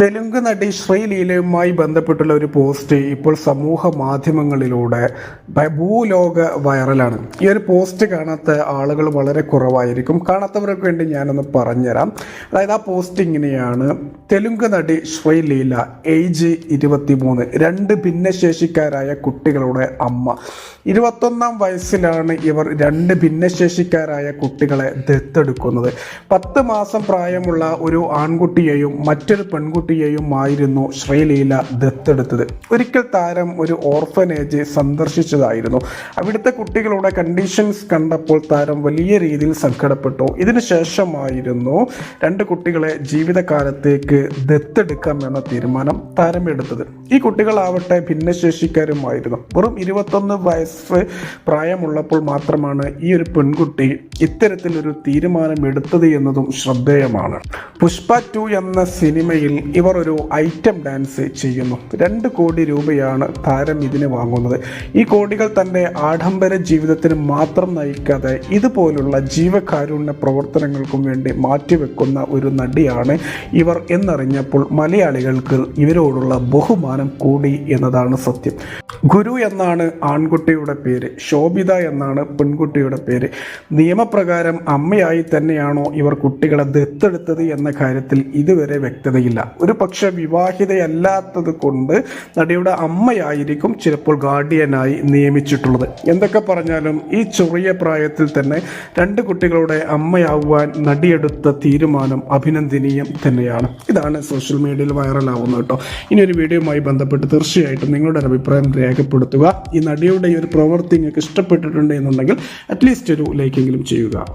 തെലുങ്ക് നടി ശ്രീലീലയുമായി ബന്ധപ്പെട്ടുള്ള ഒരു പോസ്റ്റ് ഇപ്പോൾ സമൂഹ മാധ്യമങ്ങളിലൂടെ ഭൂലോക വൈറലാണ്. ഈ ഒരു പോസ്റ്റ് കാണാത്ത ആളുകൾ വളരെ കുറവായിരിക്കും. കാണാത്തവർക്ക് വേണ്ടി ഞാനൊന്ന് പറഞ്ഞുതരാം. അതായത് ആ പോസ്റ്റ് ഇങ്ങനെയാണ്. തെലുങ്ക് നടി ശ്രീലീല ഏജ് ഇരുപത്തി മൂന്ന് രണ്ട് ഭിന്നശേഷിക്കാരായ കുട്ടികളുടെ അമ്മ. ഇരുപത്തൊന്നാം വയസ്സിലാണ് ഇവർ രണ്ട് ഭിന്നശേഷിക്കാരായ കുട്ടികളെ ദത്തെടുക്കുന്നത്. പത്ത് മാസം പ്രായമുള്ള ഒരു ആൺകുട്ടിയെയും മറ്റൊരു പെൺകുട്ടിയെയും ആയിരുന്നു ശ്രീലീല ദത്തെടുത്തത്. ഒരിക്കൽ താരം ഒരു ഓർഫനേജ് സന്ദർശിച്ചതായിരുന്നു. അവിടുത്തെ കുട്ടികളുടെ കണ്ടീഷൻസ് കണ്ടപ്പോൾ താരം വലിയ രീതിയിൽ സങ്കടപ്പെട്ടു. ഇതിനുശേഷമായിരുന്നു രണ്ട് കുട്ടികളെ ജീവിതകാലത്തേക്ക് ദത്തെടുക്കാം എന്ന തീരുമാനം താരം എടുത്തത്. ഈ കുട്ടികളാവട്ടെ ഭിന്നശേഷിക്കാരുമായിരുന്നു. വെറും ഇരുപത്തൊന്ന് വയസ്സ് പ്രായമുള്ളപ്പോൾ മാത്രമാണ് ഈ ഒരു പെൺകുട്ടി ഇത്തരത്തിലൊരു തീരുമാനം എടുത്തത് എന്നതും ശ്രദ്ധേയമാണ്. പുഷ്പ ടു എന്ന സിനിമയിൽ ഇവർ ഒരു ഐറ്റം ഡാൻസ് ചെയ്യുന്നു. രണ്ട് കോടി രൂപയാണ് താരം ഇതിന് വാങ്ങുന്നത്. ഈ കോടികൾ തന്നെ ആഡംബര ജീവിതത്തിന് മാത്രം നയിക്കാതെ ഇതുപോലുള്ള ജീവകാരുണ്യ പ്രവർത്തനങ്ങൾക്കും വേണ്ടി മാറ്റിവെക്കുന്ന ഒരു നടിയാണ് ഇവർ എന്നറിഞ്ഞപ്പോൾ മലയാളികൾക്ക് ഇവരോടുള്ള ബഹുമാനം കൂടി എന്നതാണ് സത്യം. ഗുരു എന്നാണ് ആൺകുട്ടിയുടെ പേര് ശോഭിത എന്നാണ് പെൺകുട്ടിയുടെ പേര്. നിയമപ്രകാരം അമ്മയായി തന്നെയാണോ ഇവർ കുട്ടികളെ ദത്തെടുത്തത് എന്ന കാര്യത്തിൽ ഇതുവരെ വ്യക്തതയില്ല. ഒരു പക്ഷെ വിവാഹിതയല്ലാത്തത് കൊണ്ട് നടിയുടെ അമ്മയായിരിക്കും ചിലപ്പോൾ ഗാർഡിയനായി നിയമിച്ചിട്ടുള്ളത്. എന്തൊക്കെ പറഞ്ഞാലും ഈ ചെറിയ പ്രായത്തിൽ തന്നെ രണ്ട് കുട്ടികളുടെ അമ്മയാവാൻ നടിയെടുത്ത തീരുമാനം അഭിനന്ദനീയം തന്നെയാണ്. ഇതാണ് സോഷ്യൽ മീഡിയയിൽ വൈറലാവുന്നത് കേട്ടോ. ഇനി ഒരു വീഡിയോയുമായി ബന്ധപ്പെട്ട് തീർച്ചയായിട്ടും നിങ്ങളുടെ ഒരു അഭിപ്രായം രേഖപ്പെടുത്തുക. ഈ നടിയുടെ ഈ ഒരു പ്രവൃത്തി നിങ്ങൾക്ക് ഇഷ്ടപ്പെട്ടിട്ടുണ്ട് എന്നുണ്ടെങ്കിൽ അറ്റ്ലീസ്റ്റ് ഒരു ലൈക്കെങ്കിലും ചെയ്യുക.